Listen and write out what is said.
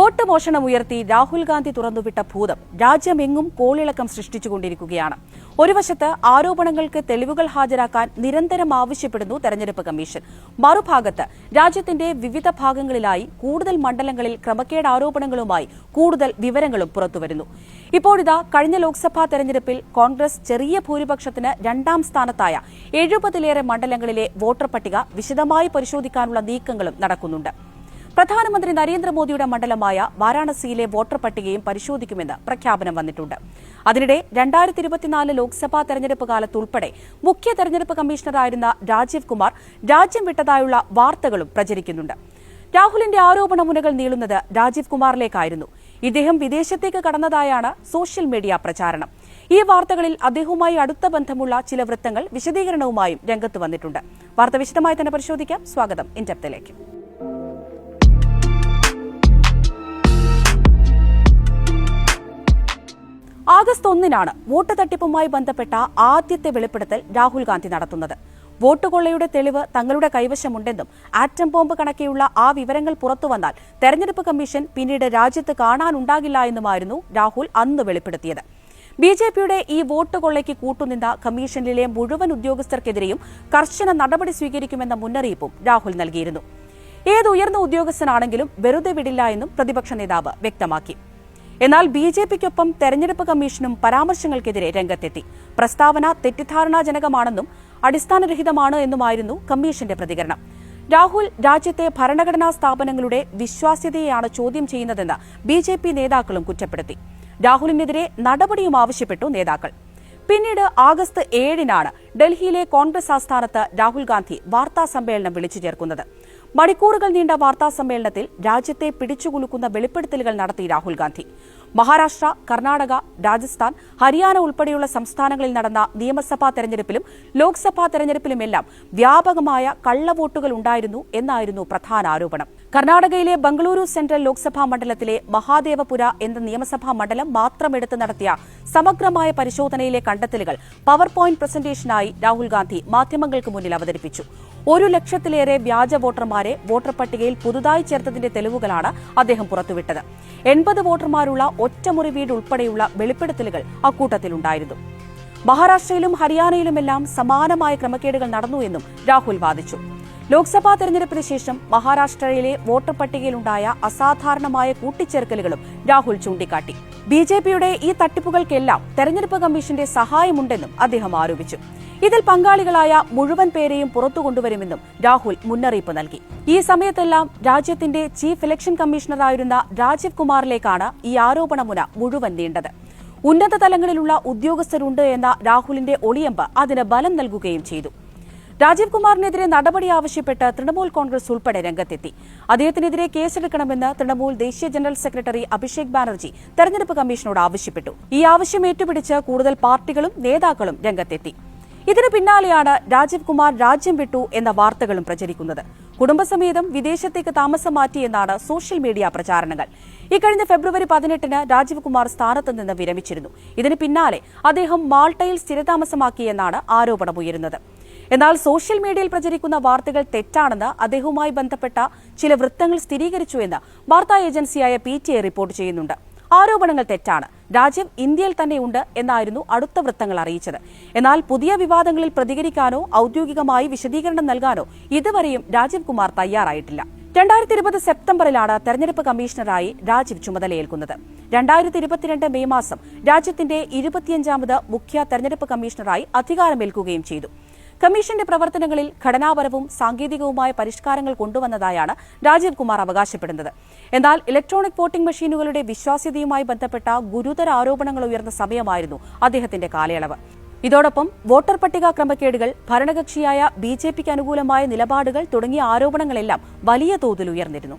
Vote മോഷണം ഉയർത്തി രാഹുൽ ഗാന്ധി തുറന്നുവിട്ട ഭൂതം രാജ്യമെങ്ങും കോളിളക്കം സൃഷ്ടിച്ചുകൊണ്ടിരിക്കുകയാണ്. ഒരു വശത്ത് ആരോപണങ്ങൾക്ക് തെളിവുകൾ ഹാജരാക്കാൻ നിരന്തരം ആവശ്യപ്പെടുന്നു തെരഞ്ഞെടുപ്പ് കമ്മീഷൻ. മറുഭാഗത്ത് രാജ്യത്തിന്റെ വിവിധ ഭാഗങ്ങളിലായി കൂടുതൽ മണ്ഡലങ്ങളിൽ ക്രമക്കേട് ആരോപണങ്ങളുമായി കൂടുതൽ വിവരങ്ങളും പുറത്തുവരുന്നു. ഇപ്പോഴിതാ കഴിഞ്ഞ ലോക്സഭാ തെരഞ്ഞെടുപ്പിൽ കോൺഗ്രസ് ചെറിയ ഭൂരിപക്ഷത്തിന് രണ്ടാം സ്ഥാനത്തായ എഴുപതിലേറെ മണ്ഡലങ്ങളിലെ വോട്ടർ പട്ടിക വിശദമായി പരിശോധിക്കാനുള്ള നീക്കങ്ങളും നടക്കുന്നുണ്ട്. പ്രധാനമന്ത്രി നരേന്ദ്രമോദിയുടെ മണ്ഡലമായ വാരാണസിയിലെ വോട്ടർ പട്ടികയും പരിശോധിക്കുമെന്ന് പ്രഖ്യാപനം വന്നിട്ടുണ്ട്. അതിനിടെ രണ്ടായിരത്തി ഇരുപത്തിനാല് ലോക്സഭാ തെരഞ്ഞെടുപ്പ് കാലത്തുൾപ്പെടെ മുഖ്യ തെരഞ്ഞെടുപ്പ് കമ്മീഷണറായിരുന്ന രാജീവ് കുമാർ രാജ്യം വിട്ടതായുള്ള വാർത്തകളും പ്രചരിക്കുന്നുണ്ട്. രാഹുലിന്റെ ആരോപണ മുനകൾ നീളുന്നത് രാജീവ് കുമാറിലേക്കായിരുന്നു. ഇദ്ദേഹം വിദേശത്തേക്ക് കടന്നതായാണ് സോഷ്യൽ മീഡിയ പ്രചാരണം. ഈ വാർത്തകളിൽ അദ്ദേഹവുമായി അടുത്ത ബന്ധമുള്ള ചില വൃത്തങ്ങൾ വിശദീകരണവുമായും രംഗത്ത് വന്നിട്ടുണ്ട്. വാർത്ത വിശദമായി തന്നെ പരിശോധിക്കാം. സ്വാഗതം. ഇൻഡപ്തിലേക്ക് ആഗസ്റ്റ് ഒന്നിനാണ് വോട്ട് തട്ടിപ്പുമായി ബന്ധപ്പെട്ട ആദ്യത്തെ വെളിപ്പെടുത്തൽ രാഹുൽ ഗാന്ധി നടത്തുന്നത്. വോട്ട് കൊള്ളയുടെ തെളിവ് തങ്ങളുടെ കൈവശമുണ്ടെന്നും ആറ്റം ബോംബ് കണക്കെയുള്ള ആ വിവരങ്ങൾ പുറത്തുവന്നാൽ തെരഞ്ഞെടുപ്പ് കമ്മീഷൻ പിന്നീട് രാജ്യത്ത് കാണാനുണ്ടാകില്ല എന്നുമായിരുന്നു രാഹുൽ അന്ന് വെളിപ്പെടുത്തിയത്. ബി ജെ പിയുടെ ഈ വോട്ട് കൊള്ളയ്ക്ക് കൂട്ടുനിന്ന കമ്മീഷനിലെ മുഴുവൻ ഉദ്യോഗസ്ഥർക്കെതിരെയും കർശന നടപടി സ്വീകരിക്കുമെന്ന മുന്നറിയിപ്പും രാഹുൽ നൽകിയിരുന്നു. ഏത് ഉയർന്ന ഉദ്യോഗസ്ഥനാണെങ്കിലും വെറുതെ വിടില്ല എന്നും പ്രതിപക്ഷ നേതാവ് വ്യക്തമാക്കി. എന്നാൽ ബി ജെ പിക്കൊപ്പം തെരഞ്ഞെടുപ്പ് കമ്മീഷനും പരാമർശങ്ങൾക്കെതിരെ രംഗത്തെത്തി. പ്രസ്താവന തെറ്റിദ്ധാരണാജനകമാണെന്നും അടിസ്ഥാനരഹിതമാണ് എന്നുമായിരുന്നു കമ്മീഷന്റെ പ്രതികരണം. രാഹുൽ രാജ്യത്തെ ഭരണഘടനാ സ്ഥാപനങ്ങളുടെ വിശ്വാസ്യതയെയാണ് ചോദ്യം ചെയ്യുന്നതെന്ന് ബി ജെ പി നേതാക്കളും കുറ്റപ്പെടുത്തി. രാഹുലിനെതിരെ നടപടിയും ആവശ്യപ്പെട്ടു നേതാക്കൾ. പിന്നീട് ആഗസ്റ്റ് ഏഴിനാണ് ഡൽഹിയിലെ കോൺഗ്രസ് ആസ്ഥാനത്ത് രാഹുൽ ഗാന്ധി വാർത്താ സമ്മേളനം വിളിച്ചു ചേർക്കുന്നത്. മണിക്കൂറുകൾ നീണ്ട വാർത്താ സമ്മേളനത്തിൽ രാജ്യത്തെ പിടിച്ചുകുലുക്കുന്ന വെളിപ്പെടുത്തലുകൾ നടത്തി രാഹുൽ ഗാന്ധി. മഹാരാഷ്ട്ര കർണാടക രാജസ്ഥാൻ ഹരിയാന ഉൾപ്പെടെയുള്ള സംസ്ഥാനങ്ങളിൽ നടന്ന നിയമസഭാ തെരഞ്ഞെടുപ്പിലും ലോക്സഭാ തെരഞ്ഞെടുപ്പിലുമെല്ലാം വ്യാപകമായ കള്ളവോട്ടുകൾ ഉണ്ടായിരുന്നു എന്നായിരുന്നു പ്രധാന ആരോപണം. കർണാടകയിലെ ബംഗളൂരു സെൻട്രൽ ലോക്സഭാ മണ്ഡലത്തിലെ മഹാദേവപുര എന്ന നിയമസഭാ മണ്ഡലം മാത്രമെടുത്ത് നടത്തിയ സമഗ്രമായ പരിശോധനയിലെ കണ്ടെത്തലുകൾ പവർ പോയിന്റ് പ്രസന്റേഷനായി രാഹുൽ ഗാന്ധി മാധ്യമങ്ങൾക്ക് മുന്നിൽ അവതരിപ്പിച്ചു. ഒരു ലക്ഷത്തിലേറെ വ്യാജ വോട്ടർമാരെ വോട്ടർ പട്ടികയിൽ പുതുതായി ചേർത്തതിന്റെ തെളിവുകളാണ് അദ്ദേഹം പുറത്തുവിട്ടത്. എൺപത് വോട്ടർമാരുള്ള ഒറ്റമുറി വീട് ഉൾപ്പെടെയുള്ള വെളിപ്പെടുത്തലുകൾ അക്കൂട്ടത്തിലുണ്ടായിരുന്നു. മഹാരാഷ്ട്രയിലും ഹരിയാനയിലുമെല്ലാം സമാനമായ ക്രമക്കേടുകൾ നടന്നു എന്നും രാഹുൽ വാദിച്ചു. ലോക്സഭാ തെരഞ്ഞെടുപ്പിന് ശേഷം മഹാരാഷ്ട്രയിലെ വോട്ടർ പട്ടികയിലുണ്ടായ അസാധാരണമായ കൂട്ടിച്ചേർക്കലുകളും രാഹുൽ ചൂണ്ടിക്കാട്ടി. ബി ജെ പിയുടെ ഈ തട്ടിപ്പുകൾക്കെല്ലാം തെരഞ്ഞെടുപ്പ് കമ്മീഷന്റെ സഹായമുണ്ടെന്നും അദ്ദേഹം ആരോപിച്ചു. ഇതിൽ പങ്കാളികളായ മുഴുവൻ പേരെയും പുറത്തു കൊണ്ടുവരുമെന്നും രാഹുൽ മുന്നറിയിപ്പ് നൽകി. ഈ സമയത്തെല്ലാം രാജ്യത്തിന്റെ ചീഫ് ഇലക്ഷൻ കമ്മീഷണറായിരുന്ന രാജീവ് കുമാറിലേക്കാണ് ഈ ആരോപണമുന മുഴുവൻ നീണ്ടത്. ഉന്നത തലങ്ങളിലുള്ള ഉദ്യോഗസ്ഥരുണ്ട് എന്ന രാഹുലിന്റെ ഒളിയമ്പ് അതിന് ബലം നൽകുകയും ചെയ്തു. രാജീവ് കുമാറിനെതിരെ നടപടി ആവശ്യപ്പെട്ട് തൃണമൂൽ കോൺഗ്രസ് ഉൾപ്പെടെ രംഗത്തെത്തി. അദ്ദേഹത്തിനെതിരെ കേസെടുക്കണമെന്ന് തൃണമൂൽ ദേശീയ ജനറൽ സെക്രട്ടറി അഭിഷേക് ബാനർജി തെരഞ്ഞെടുപ്പ് കമ്മീഷനോട് ആവശ്യപ്പെട്ടു. ഈ ആവശ്യം ഏറ്റുപിടിച്ച് കൂടുതൽ പാർട്ടികളും നേതാക്കളും രംഗത്തെത്തി. ഇതിനു പിന്നാലെയാണ് രാജീവ് കുമാർ രാജ്യം വിട്ടു എന്ന വാർത്തകളും പ്രചരിക്കുന്നത്. കുടുംബസമേതം വിദേശത്തേക്ക് താമസം മാറ്റിയെന്നാണ് സോഷ്യൽ മീഡിയ പ്രചാരണങ്ങൾ. ഇക്കഴിഞ്ഞ ഫെബ്രുവരി പതിനെട്ടിന് രാജീവ് കുമാർ സ്ഥാനത്ത് നിന്ന് വിരമിച്ചിരുന്നു. ഇതിന് പിന്നാലെ അദ്ദേഹം മാൾട്ടയിൽ സ്ഥിരതാമസമാക്കിയെന്നാണ് ആരോപണമുയരുന്നത് എന്നാൽ സോഷ്യൽ മീഡിയയിൽ പ്രചരിക്കുന്ന വാർത്തകൾ തെറ്റാണെന്ന് അദ്ദേഹവുമായി ബന്ധപ്പെട്ട ചില വൃത്തങ്ങൾ സ്ഥിരീകരിച്ചു എന്ന് വാർത്താ ഏജൻസിയായ പി ടി ഐ റിപ്പോർട്ട് ചെയ്യുന്നുണ്ട്. ആരോപണങ്ങൾ തെറ്റാണ്. രാജ്യം ഇന്ത്യയിൽ തന്നെയുണ്ട് എന്നായിരുന്നു അടുത്ത വൃത്തങ്ങൾ അറിയിച്ചത്. എന്നാൽ പുതിയ വിവാദങ്ങളിൽ പ്രതികരിക്കാനോ ഔദ്യോഗികമായി വിശദീകരണം നൽകാനോ ഇതുവരെയും രാജീവ് കുമാർ തയ്യാറായിട്ടില്ല. രണ്ടായിരത്തി ഇരുപത് സെപ്റ്റംബറിലാണ് തെരഞ്ഞെടുപ്പ് കമ്മീഷണറായി രാജീവ് ചുമതലയേൽക്കുന്നത്. രണ്ടായിരത്തി ഇരുപത്തിരണ്ട് മെയ് മാസം രാജ്യത്തിന്റെ ഇരുപത്തിയഞ്ചാമത് മുഖ്യ തെരഞ്ഞെടുപ്പ് കമ്മീഷണറായി അധികാരമേൽക്കുകയും ചെയ്തു. കമ്മീഷന്റെ പ്രവർത്തനങ്ങളിൽ ഘടനാപരവും സാങ്കേതികവുമായ പരിഷ്കാരങ്ങൾ കൊണ്ടുവന്നതായാണ് രാജീവ് കുമാർ അവകാശപ്പെടുന്നത്. എന്നാൽ ഇലക്ട്രോണിക് വോട്ടിംഗ് മെഷീനുകളുടെ വിശ്വാസ്യതയുമായി ബന്ധപ്പെട്ട ഗുരുതര ആരോപണങ്ങൾ ഉയർന്ന സമയമായിരുന്നു അദ്ദേഹത്തിന്റെ കാലയളവ്. ഇതോടൊപ്പം വോട്ടർ പട്ടിക ക്രമക്കേടുകൾ ഭരണകക്ഷിയായ ബിജെപിക്ക് അനുകൂലമായ നിലപാടുകൾ തുടങ്ങിയ ആരോപണങ്ങളെല്ലാം വലിയ തോതിൽ ഉയർന്നിരുന്നു.